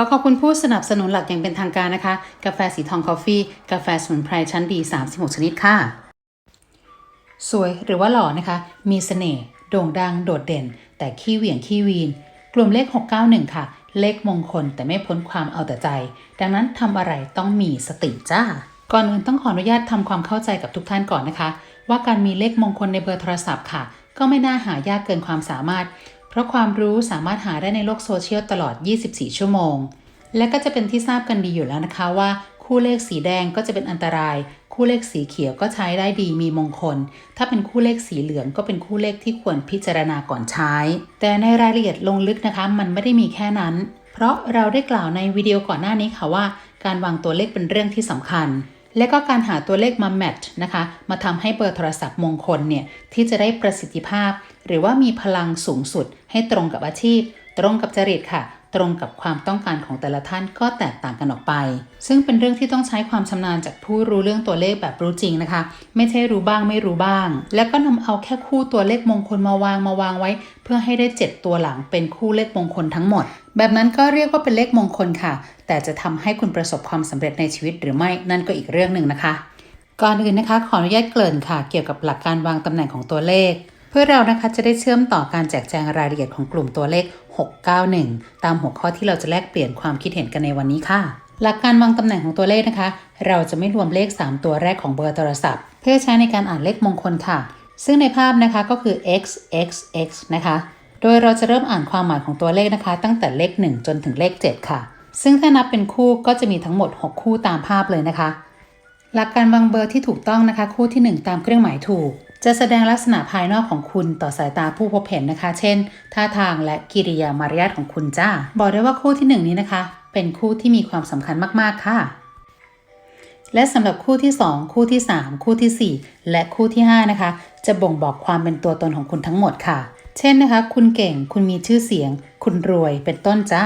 อขอบคุณผู้สนับสนุนหลักอย่างเป็นทางการนะคะ กาแฟสีทองคอฟฟี่กาแฟสมุนไพรชั้นดี 36 ชนิดค่ะ สวยหรือว่าหล่อนะคะ มีเสน่ห์โด่งดังโดดเด่น แต่ขี้เหวี่ยงขี้วีน กลุ่มเลข 691 ค่ะ เลขมงคลแต่ไม่พ้นความเอาแต่ใจ ดังนั้นทำอะไรต้องมีสติจ้าก่อนอื่นต้องขออนุญาตทำความเข้าใจกับทุกท่านก่อนนะคะ ว่าการมีเลขมงคลในเบอร์โทรศัพท์ค่ะ ก็ไม่น่าหายากเกินความสามารถ เพราะความรู้สามารถหาได้ในโลกโซเชียลตลอด 24 ชั่วโมง และก็จะเป็นที่ทราบกันดีอยู่แล้วนะคะว่า คู่เลขสีแดงก็จะเป็นอันตราย คู่เลขสีเขียวก็ใช้ได้ดีมีมงคล ถ้าเป็นคู่เลขสีเหลืองก็เป็นคู่เลขที่ควรพิจารณาก่อนใช้ แต่ในรายละเอียดลงลึกนะคะ มันไม่ได้มีแค่นั้น เพราะเราได้กล่าวในวิดีโอก่อนหน้านี้ค่ะว่า การวางตัวเลขเป็นเรื่องที่สำคัญ และก็การหาตัวเลขมาแมทนะคะ มาทำให้เบอร์โทรศัพท์มงคลเนี่ยที่จะได้ประสิทธิภาพ หรือว่ามีพลังสูงสุดให้ตรงกับอาชีพ ตรงกับจริตค่ะ ตรงกับความต้องการของแต่ละท่านก็แตกต่างกันออกไป ซึ่งเป็นเรื่องที่ต้องใช้ความชำนาญจากผู้รู้เรื่องตัวเลขแบบรู้จริงนะคะ ไม่ใช่รู้บ้างไม่รู้บ้าง แล้วก็นำเอาแค่คู่ตัวเลขมงคลมาวางมาวางไว้ เพื่อให้ได้ 7 ตัวหลังเป็นคู่เลขมงคลทั้งหมด แบบนั้นก็เรียกว่าเป็นเลขมงคลค่ะ แต่จะทำให้คุณประสบความสำเร็จในชีวิตหรือไม่นั่นก็อีกเรื่องหนึ่งนะคะ ก่อนอื่นนะคะขออนุญาตเกริ่นค่ะ เกี่ยวกับหลักการวางตำแหน่งของตัวเลข เพื่อเรานะคะจะได้เชื่อมต่อการแจกแจงรายละเอียดของกลุ่มตัวเลข 691 ตามหัวข้อที่เราจะแลกเปลี่ยนความคิดเห็นกันในวันนี้ค่ะ หลักการวางตำแหน่งของตัวเลขนะคะ เราจะไม่รวมเลข 3 ตัวแรกของเบอร์โทรศัพท์ เพื่อใช้ในการอ่านเลขมงคลค่ะ ซึ่งในภาพนะคะก็คือ x x x นะคะ โดยเราจะเริ่มอ่านความหมายของตัวเลขนะคะ ตั้งแต่เลข 1 จนถึงเลข 7 ค่ะ ซึ่งถ้านับเป็นคู่ก็จะมีทั้งหมด 6 คู่ตามภาพเลยนะคะ หลักการวางเบอร์ที่ถูกต้องนะคะ คู่ที่ 1 ตามเครื่องหมายถูก จะแสดงลักษณะภายนอกของคุณต่อสายตาผู้พบเห็นนะคะ เช่น ท่าทางและกิริยามารยาทของคุณจ้า บอกได้ว่าคู่ที่ 1 นี้นะคะ เป็นคู่ที่มีความสำคัญมากๆค่ะ และสำหรับคู่ที่ 2 คู่ที่ 3 คู่ทีสี่ 4 และคู่ที่ 5 นะคะ จะบ่งบอกความเป็นตัวตนของคุณทั้งหมดค่ะ เช่นนะคะ คุณเก่งคุณมีชื่อเสียง คุณรวยเป็นต้นจ้า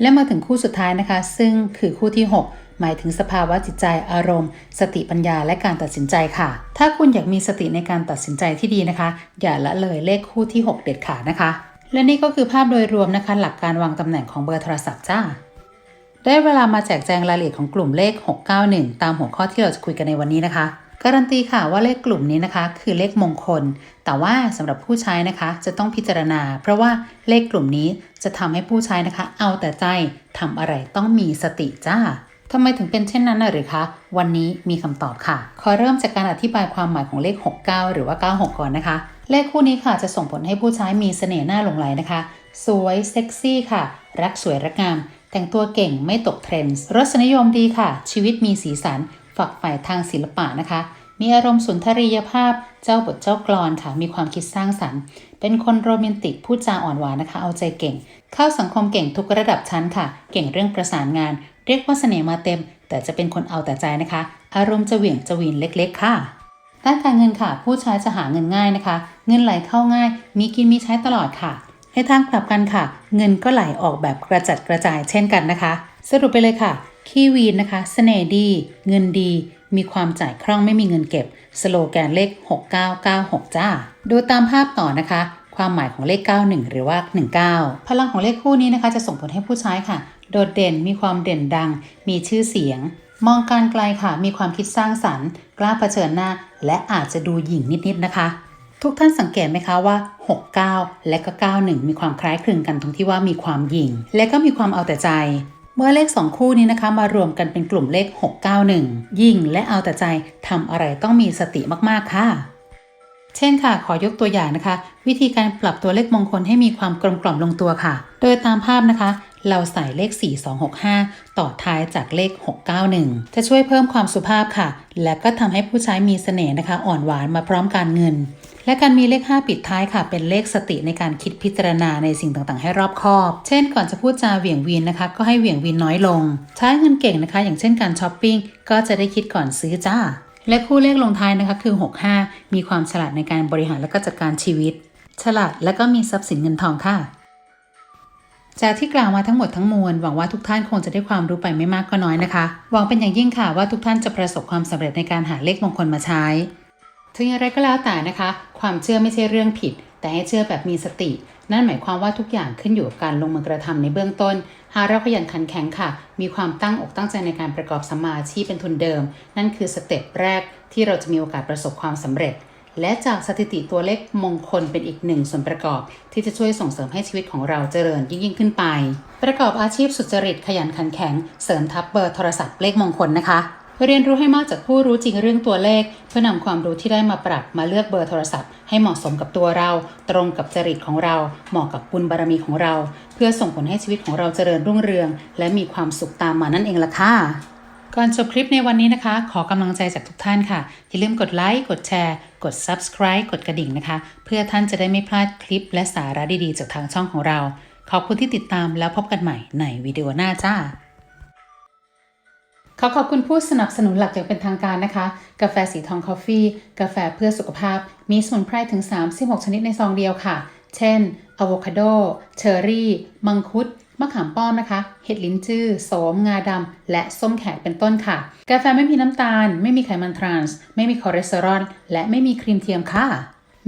และมาถึงคู่สุดท้ายนะคะ ซึ่งคือคู่ที่ 6 หมายถึงสภาวะจิตใจอารมณ์ สติปัญญาและการตัดสินใจค่ะ ถ้าคุณอยากมีสติในการตัดสินใจที่ดีนะคะ อย่าละเลยเลขคู่ที่ 6 เด็ดขาดนะคะ และนี่ก็คือภาพโดยรวมนะคะ หลักการวางตำแหน่งของเบอร์โทรศัพท์จ้า ได้เวลามาแจกแจงรายละเอียดของกลุ่มเลข 691 ตามหัวข้อที่เราจะคุยกันในวันนี้นะคะการันตีค่ะว่าเลขกลุ่มนี้นะคะ คือเลขมงคล แต่ว่าสำหรับผู้ใช้นะคะจะต้องพิจารณา เพราะว่าเลขกลุ่มนี้จะทำให้ผู้ใช้นะคะ เอาแต่ใจทำอะไรต้องมีสติจ้า ทำไมถึงเป็นเช่นนั้นนะหรือคะ วันนี้มีคำตอบค่ะ ขอเริ่มจากการอธิบายความหมายของเลข 69 หรือว่า 96 ก่อนนะคะ เลขคู่นี้ค่ะจะส่งผลให้ผู้ใช้มีเสน่ห์หน่าหลงไหลนะคะ สวยเซ็กซี่ค่ะ รักสวยรักงาม แต่งตัวเก่งไม่ตกเทรนด์รสนิยมดีค่ะ ชีวิตมีสีสัน ฝักใฝ่ทางศิลปะนะคะ มีอารมณ์สุนทรียภาพ เจ้าบทเจ้ากลอนค่ะ มีความคิดสร้างสรรค์ เป็นคนโรแมนติกพูดจาอ่อนหวานนะคะ เอาใจเก่ง เข้าสังคมเก่งทุกระดับชั้นค่ะ เก่งเรื่องประสานงาน เรียกว่าเสน่ห์มาเต็ม แต่จะเป็นคนเอาแต่ใจนะคะ อารมณ์จะเหวี่ยงจะวีนเล็กๆ ค่ะด้านการเงินค่ะ ผู้ใช้จะหาเงินง่ายนะคะ เงินไหลเข้าง่าย มีกินมีใช้ตลอดค่ะ ในทางกลับกันค่ะ เงินก็ไหลออกแบบกระจัดกระจายเช่นกันนะคะ สรุปไปเลยค่ะคีวีนนะคะเสน่ห์ดี เงินดี มีความจ่ายคล่องไม่มีเงินเก็บ สโลแกนเลข 6996 จ้า ดูตามภาพต่อนะคะ ความหมายของเลข 91 หรือว่า 19 พลังของเลขคู่นี้นะคะ จะส่งผลให้ผู้ใช้ค่ะ โดดเด่นมีความเด่นดัง มีชื่อเสียง มองการไกลค่ะ มีความคิดสร้างสรรค์ กล้าเผชิญหน้า และอาจจะดูหยิ่งนิดๆนะคะ ทุกท่านสังเกตไหมคะว่า 69 และก็ 91 มีความคล้ายคลึงกันตรงที่ว่ามีความหยิ่ง และก็มีความเอาแต่ใจ เมื่อเลข 2 คู่นี้นะคะมารวมกันเป็นกลุ่มเลข 691 ยิ่งและเอาแต่ใจทำอะไรต้องมีสติมากๆค่ะเช่นค่ะ ขอยกตัวอย่างนะคะ วิธีการปรับตัวเลขมงคลให้มีความกลมกล่อมลงตัวค่ะ โดยตามภาพนะคะเราใส่เลข 4265 ต่อท้ายจากเลข 691 จะช่วยเพิ่มความสุภาพค่ะ และก็ทำให้ผู้ใช้มีเสน่ห์นะคะ อ่อนหวานมาพร้อมการเงิน และการมีเลข 5 ปิดท้ายค่ะ เป็นเลขสติในการคิดพิจารณาในสิ่งต่างๆ ให้รอบคอบ เช่น ก่อนจะพูดจาเหวี่ยงวีนนะคะ ก็ให้เหวี่ยงวีนน้อยลง ใช้เงินเก่งนะคะ อย่างเช่นการช้อปปิ้ง ก็จะได้คิดก่อนซื้อจ้า และคู่เลขลงท้ายนะคะคือ 65 มีความฉลาดในการบริหารและก็จัดการชีวิต ฉลาดและก็มีทรัพย์สินเงินทองค่ะ จากที่กล่าวมาทั้งหมดทั้งมวลหวังว่าทุกท่านคงจะได้ความรู้ไปไม่มากก็น้อยนะคะ หวังเป็นอย่างยิ่งค่ะว่าทุกท่านจะประสบความสำเร็จในการหาเลขมงคลมาใช้ ถึงอย่างไรก็แล้วแต่นะคะ ความเชื่อไม่ใช่เรื่องผิด แต่ให้เชื่อแบบมีสติ นั่นหมายความว่าทุกอย่างขึ้นอยู่กับการลงมือกระทำในเบื้องต้น หากเราขยันขันแข็งค่ะ มีความตั้งอกตั้งใจในการประกอบสมาชีพเป็นทุนเดิม นั่นคือสเต็ปแรกที่เราจะมีโอกาสประสบความสำเร็จ และจากสถิติตัวเลขมงคลเป็นอีกหนึ่งส่วนประกอบ ที่จะช่วยส่งเสริมให้ชีวิตของเราเจริญยิ่งยิ่งขึ้นไป ประกอบอาชีพสุจริตขยันขันแข็ง เสริมทับเบอร์โทรศัพท์เลขมงคลนะคะเรียนรู้ให้มากจากผู้รู้จริงเรื่องตัวเลข เพื่อนำความรู้ที่ได้มาปรับมาเลือกเบอร์โทรศัพท์ ให้เหมาะสมกับตัวเรา ตรงกับจริตของเรา เหมาะกับบุญบารมีของเรา เพื่อส่งผลให้ชีวิตของเราเจริญรุ่งเรือง และมีความสุขตามมานั่นเองล่ะค่ะ ก่อนจบคลิปในวันนี้นะคะ ขอกำลังใจจากทุกท่านค่ะ อย่าลืมกดไลค์ กดแชร์ กด subscribe กดกระดิ่งนะคะ เพื่อท่านจะได้ไม่พลาดคลิปและสาระดีๆ จากทางช่องของเรา ขอบคุณที่ติดตามแล้วพบกันใหม่ในวิดีโอหน้าจ้าขอขอบคุณผู้สนับสนุนหลักอย่างเป็นทางการนะคะ กาแฟสีทองคอฟฟี่ กาแฟเพื่อสุขภาพ มีสมุนไพรถึง 36 ชนิดในซองเดียวค่ะ เช่นอะโวคาโด เชอร์รี่ มังคุด มะขามป้อมนะคะ เห็ดลิ้นจื้อโสม งาดำและส้มแขกเป็นต้นค่ะ กาแฟไม่มีน้ำตาล ไม่มีไขมันทรานส์ ไม่มีคอเลสเตอรอล และไม่มีครีมเทียมค่ะ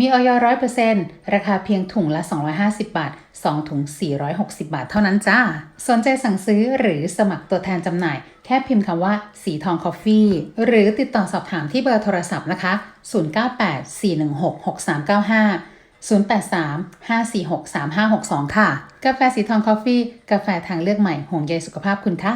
มีออยร้อยเปอร์เซ็นต์ราคาเพียงถุงละ 250 บาท 2 ถุง 460 บาทเท่านั้นจ้า สนใจสั่งซื้อหรือสมัครตัวแทนจำหน่าย แค่พิมพ์คำว่า สีทองคอฟฟี่ หรือติดต่อสอบถามที่เบอร์โทรศัพท์นะคะ 0984166395 083-546-3562 ค่ะ กาแฟสีทองคอฟฟี่ กาแฟทางเลือกใหม่ห่วงใยสุขภาพคุณค่ะ